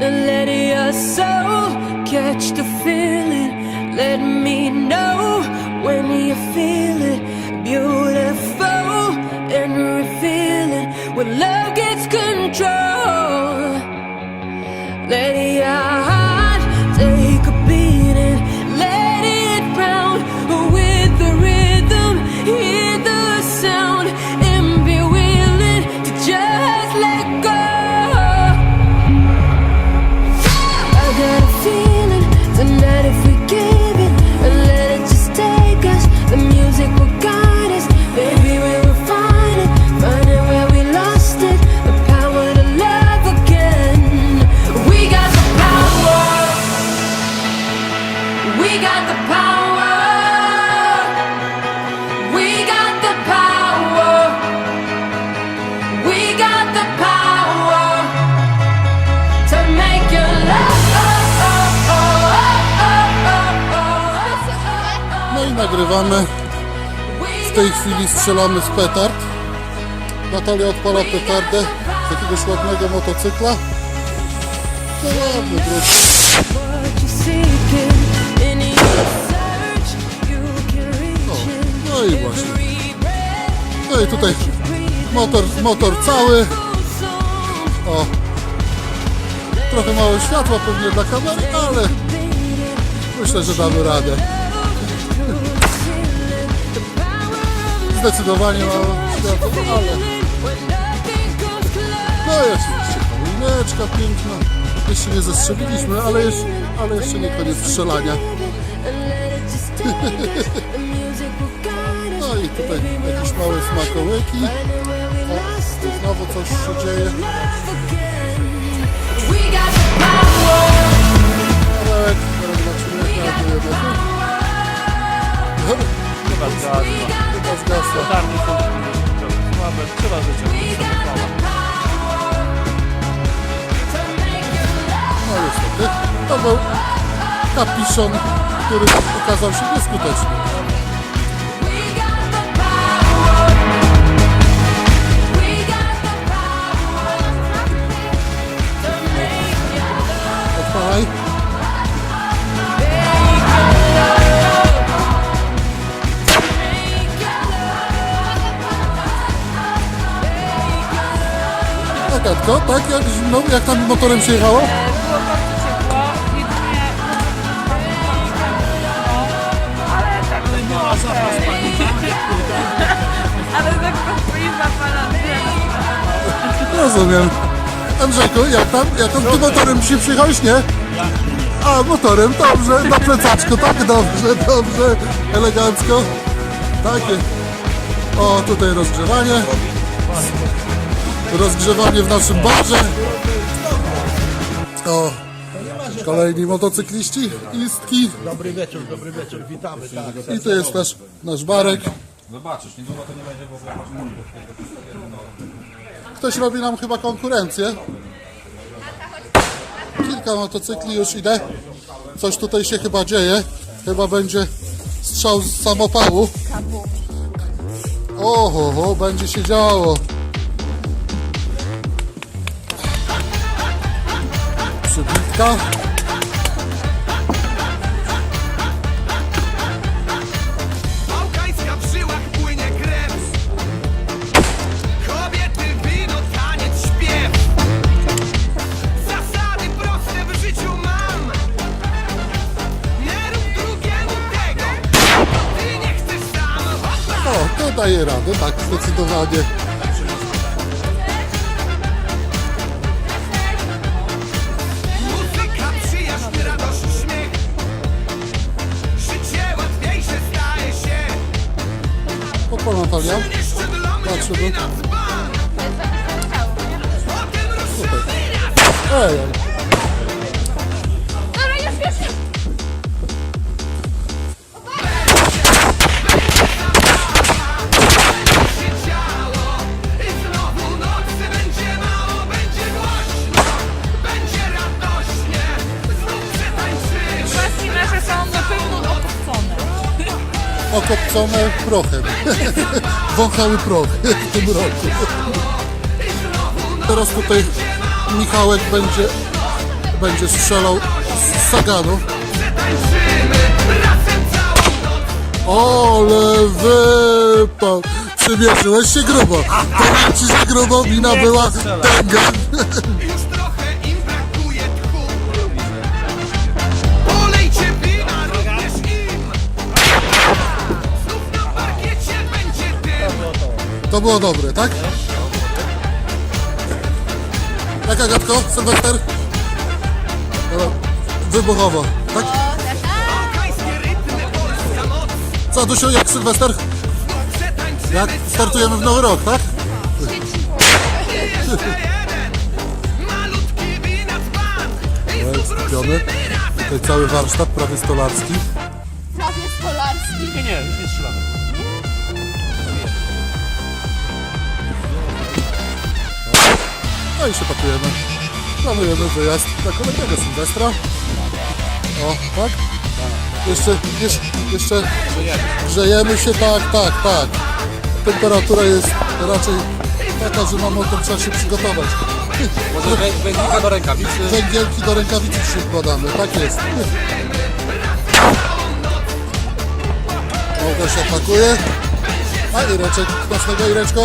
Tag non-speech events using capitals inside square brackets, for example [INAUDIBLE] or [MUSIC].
Let your soul catch the feeling. Let me know when you feel it. Beautiful and revealing. When love nagrywamy. W tej chwili strzelamy z petard. Natalia odpala petardę z jakiegoś ładnego motocykla. No ładny. No i właśnie. No i tutaj motor, motor cały. O, trochę mało światła pewnie dla kamery, ale myślę, że damy radę. [LAUGHS] Zdecydowanie mało światła, ale no i oczywiście choineczka piękna. Jeszcze nie zestrzeliliśmy, ale jeszcze, ale jeszcze nie koniec strzelania. [LAUGHS] No i tutaj jakieś małe smakołyki. O, znowu coś się dzieje. To był kapiszon, który okazał się nieskuteczny. Tak? Jak, no, jak tam motorem się jechało? Ale tak rozpoiwa pana Rozumiem. Andrzejku, jak tam? Jak tam? Ty motorem dzisiaj przyjechałeś, nie? A, motorem, dobrze, na plecaczku, tak, dobrze, dobrze, elegancko. Takie. O, tutaj rozgrzewanie. Rozgrzewanie w naszym barze. O, kolejni motocykliści, istki. Dobry wieczór, dobry wieczór, witamy. Tak. I to jest nasz, nasz barek. Zobaczysz, niedługo to nie będzie w ogóle Ktoś robi nam chyba konkurencję. Kilka motocykli już idę. Coś tutaj się chyba dzieje. Chyba będzie strzał z samopału. Oho, ho, będzie się działo. Przybitka. O, to daje radę, tak, zdecydowanie. Muzyka, przyjaźń, radość, śmiech Życie okopcone prochem. [LAUGHS] Wąchały proch w tym roku. Teraz tutaj Michałek będzie będzie strzelał z Saganu. Ole wypał! Przymierzyłeś się grubo. Powiem ci, że grubo mina była tęga. [LAUGHS] To było dobre, tak? Jak Agatko, Sylwester? Dobra, Wybuchowo, tak? Co, Dusiu, jak Sylwester? Jak startujemy w nowy rok, tak? No, razem Tutaj cały warsztat prawie stolarski. Prawie stolarski. Nie, nie, nie strzelamy. No i się pakujemy. Planujemy wyjazd na kolejnego Sylwestra. O, tak? Jeszcze, jeszcze, jeszcze grzejemy się, tak, tak, tak. Temperatura jest raczej taka, że mamy o tym trzeba się przygotować. Może wędnika do rękawicy. Węgielki do rękawicy się wkładamy, tak jest. Małgosia pakuje. A Ireczek, smacznego Ireczko.